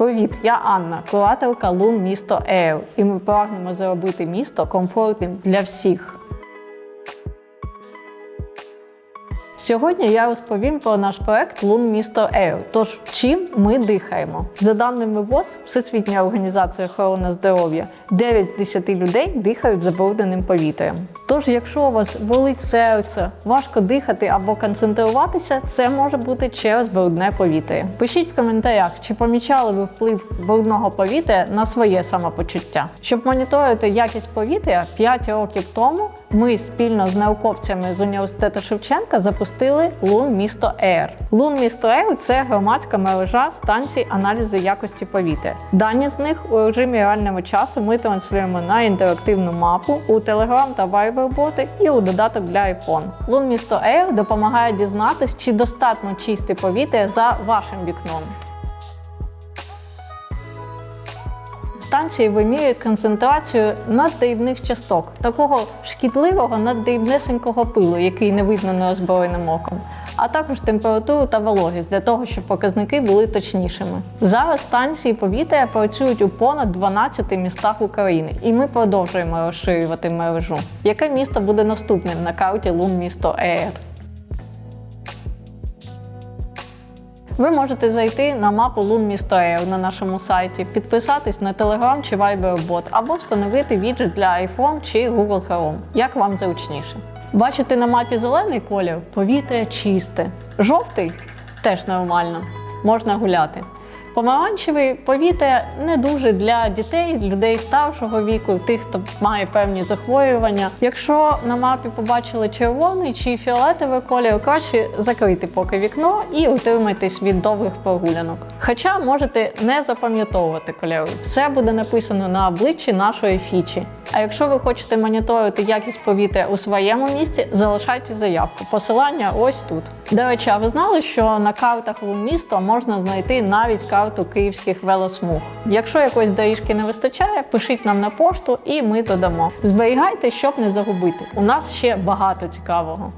Привіт, я Анна, кураторка Лун місто Ейл, і ми прагнемо зробити місто комфортним для всіх. Сьогодні я розповім про наш проект Лун місто Ейл. Тож чим ми дихаємо? За даними ВОЗ, Всесвітня організація охорони здоров'я, 9 з 10 людей дихають забрудненим повітрям. Тож, якщо у вас болить серце, важко дихати або концентруватися, це може бути через брудне повітря. Пишіть в коментарях, чи помічали ви вплив брудного повітря на своє самопочуття. Щоб моніторити якість повітря, 5 років тому ми спільно з науковцями з університету Шевченка запустили Лун місто Ейр. Лун місто Ейр це громадська мережа станцій аналізу якості повітря. Дані з них у режимі реального часу ми транслюємо на інтерактивну мапу у Telegram та Viber боти і у додаток для iPhone. Лун місто Ейр допомагає дізнатись, чи достатньо чисте повітря за вашим вікном. Станції вимірюють концентрацію наддрібних часток, такого шкідливого наддрібнесенького пилу, який не видно неозброєним оком, а також температуру та вологість для того, щоб показники були точнішими. Зараз станції повітря працюють у понад 12 містах України, і ми продовжуємо розширювати мережу. Яке місто буде наступним на карті Лун місто ЕР? Ви можете зайти на мапу Лун на нашому сайті, підписатись на Telegram чи Viber бот або встановити віджит для iPhone чи Google Chrome, як вам зручніше. Бачите на мапі зелений колір повітря чисте. Жовтий теж нормально, можна гуляти. Помаранчевий повітря не дуже для дітей, людей старшого віку, тих, хто має певні захворювання. Якщо на мапі побачили червоний чи фіолетовий колір, краще закрити поки вікно і утримайтесь від довгих прогулянок. Хоча можете не запам'ятовувати кольори, все буде написано на обличчі нашої фічі. А якщо ви хочете моніторити якість повітря у своєму місті, залишайте заявку. Посилання ось тут. До речі, а ви знали, що на картах у місто можна знайти навіть карту київських велосмуг. Якщо якоїсь доріжки не вистачає, пишіть нам на пошту і ми додамо. Зберігайте, щоб не загубити. У нас ще багато цікавого.